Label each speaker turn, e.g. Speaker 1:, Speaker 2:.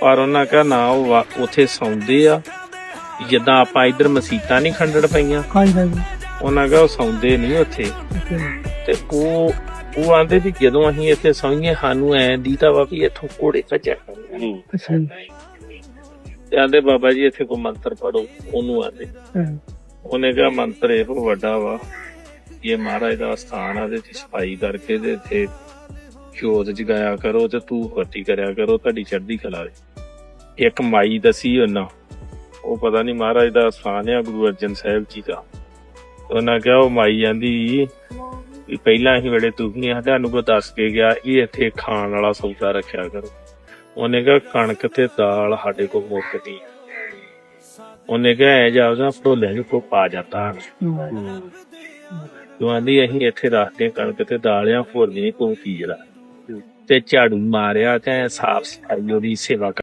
Speaker 1: ਪਰ ਉਹਨਾਂ ਕਹਾ ਨਾ ਉਹ ਉੱਥੇ ਸੌਂਦੇ ਆ। ਜਿੱਦਾਂ ਆਪਾਂ ਇੱਧਰ ਮਸੀਤਾਂ ਨਹੀਂ ਖੰਡੜ ਪਈਆਂ।
Speaker 2: ਹਾਂਜੀ ਹਾਂਜੀ।
Speaker 1: ਉਹਨਾਂ ਕਹਾ ਉਹ ਸੌਂਦੇ ਨਹੀਂ ਉੱਥੇ। ਤੇ ਉਹ ਉਹ ਆਂਦੇ ਵੀ ਜਦੋਂ ਅਸੀਂ ਇੱਥੇ ਸੌਂਈਏ ਸਾਨੂੰ ਐ ਦੀਦਾ ਵਾ ਵੀ ਇੱਥੋਂ ਘੋੜੇ ਭੱਜਿਆ। ਤੇ ਆਂਦੇ ਬਾਬਾ ਜੀ ਇੱਥੇ ਕੋਈ ਮੰਤਰ ਪੜੋ ਉਹਨੂੰ ਆਂਦੇ। ਉਹਨੇ ਕਿਹਾ ਮੰਤਰ ਇਹੋ ਵੱਡਾ ਵਾ ਇਹ ਮਹਾਰਾਜ ਦਾ ਸਥਾਨ ਆ ਤੇ ਸਫ਼ਾਈ ਕਰਕੇ ਤੇ ਇੱਥੇ ਜੋਤ ਜਗਾਇਆ ਕਰੋ ਤੇ ਤੂੰ ਫਤੀ ਕਰਿਆ ਕਰੋ ਤੁਹਾਡੀ ਚੜ੍ਹਦੀ ਕਲਾ ਦੇ ਇੱਕ ਮਾਈ ਦਸੀ ਉਹਨਾਂ ਉਹ ਪਤਾ ਨਹੀਂ ਮਹਾਰਾਜ ਦਾ ਸਥਾਨ ਆ ਗੁਰੂ ਅਰਜਨ ਸਾਹਿਬ ਜੀ ਦਾ। ਉਹਨਾਂ ਕਿਹਾ ਉਹ ਮਾਈ ਜਾਂਦੀ ਵੀ ਪਹਿਲਾਂ ਹੀ ਵੇਲੇ ਤੁਖੀਆਂ ਤੁਹਾਨੂੰ ਕੋ ਦੱਸ ਕੇ ਗਿਆ ਇਹ ਇੱਥੇ ਖਾਣ ਵਾਲਾ ਸੌਦਾ ਰੱਖਿਆ ਕਰੋ। ਉਹਨੇ ਕਿਹਾ ਕਣਕ ਤੇ ਦਾਲ ਸਾਡੇ ਕੋਲ ਮੁੱਕਦੀ। ਉਹਨੇ ਕਿਹਾ ਐ ਜਾਉਦਾ ਭੋਲੇ ਨੂੰ ਕੋ ਪਾ ਜਾਂਦਾ। ਤੂੰ ਆਂਦੀ ਅਸੀਂ ਇੱਥੇ ਰੱਖਦੇ ਕਣਕ ਤੇ ਦਾਲਿਆਂ ਹੋਰ ਨਹੀਂ ਕੋ ਕੀ ਜਰਾ ਤੇ ਝਾੜੂ ਮਾਰਿਆ ਤੇ ਸਾਫ਼ ਸਫ਼ਾਈ ਉਹਦੀ ਸੇਵਾ ਕਰ